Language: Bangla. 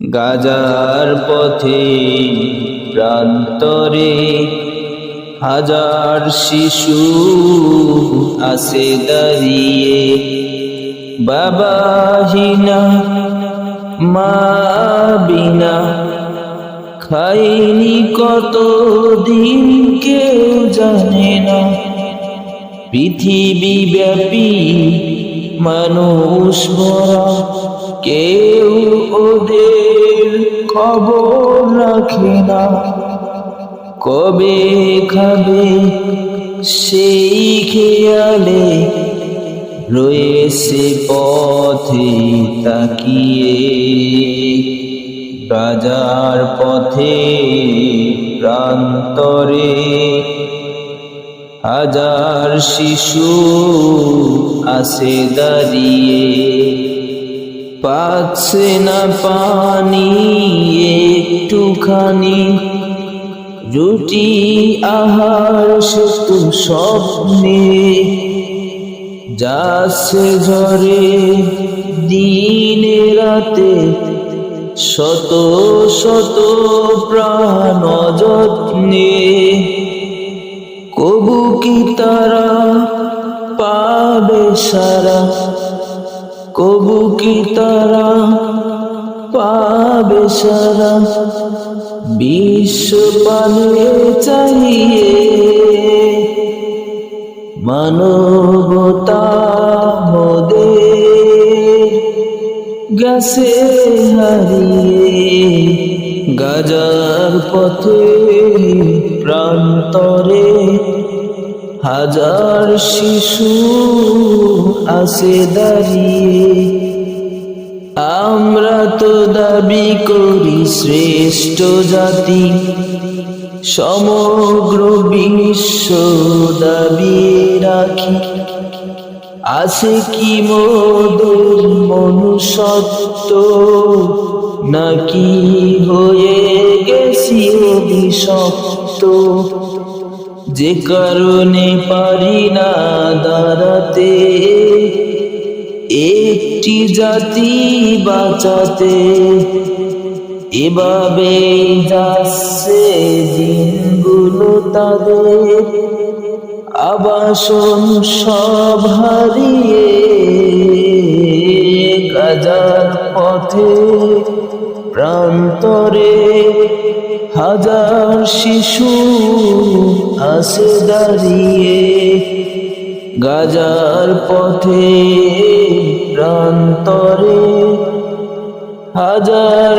গাজার পথে প্রান্তরে হাজার শিশু আসে দাঁড়িয়ে। বাবাহিনা মা বিনা খাইনি কত দিন কেউ জানে না। পৃথিবী ব্যাপী মানুষ মরা কেউ ওদের খবর রাখে না। কবে খাবে সেই খেয়ালে রয়েছে পথে তাকিয়ে। রাজার পথে প্রান্তরে হাজার শিশু আসে দাঁড়িয়ে। পাচ্ছে না পানি, একটুখানি। রুটি, আহার সে তো স্বপ্নে। যাচ্ছে ঝরে দিনে রাতে শত শত প্রাণ যত্নে কবু কি তারা পাবে সারা কবু কি তারা পাবে সারা? বিশ্ব পানে চাহিয়ে মানবতা মোদের গেছে হারিয়ে গাজার পথে প্রান্তরে হাজার শিশু আসে দাঁড়িয়ে। আমরা তো দাবি করি শ্রেষ্ঠ জাতি। সমগ্র বিশ্ব দাবি রাখি। আছে কি মোদের মনুষ্যত্ব? নাকি হয়ে গেছি অভিশপ্ত? যে কারণে পারি না দাঁড়াতে একটি জাতি বাঁচাতে এভাবে যাচ্ছে দিনগুলো তাদের আবাসন সব হারিয়ে গাজার পথে প্রান্তরে হাজার শিশু আসে দাঁড়িয়ে। গাজার পথে প্রান্তরে হাজার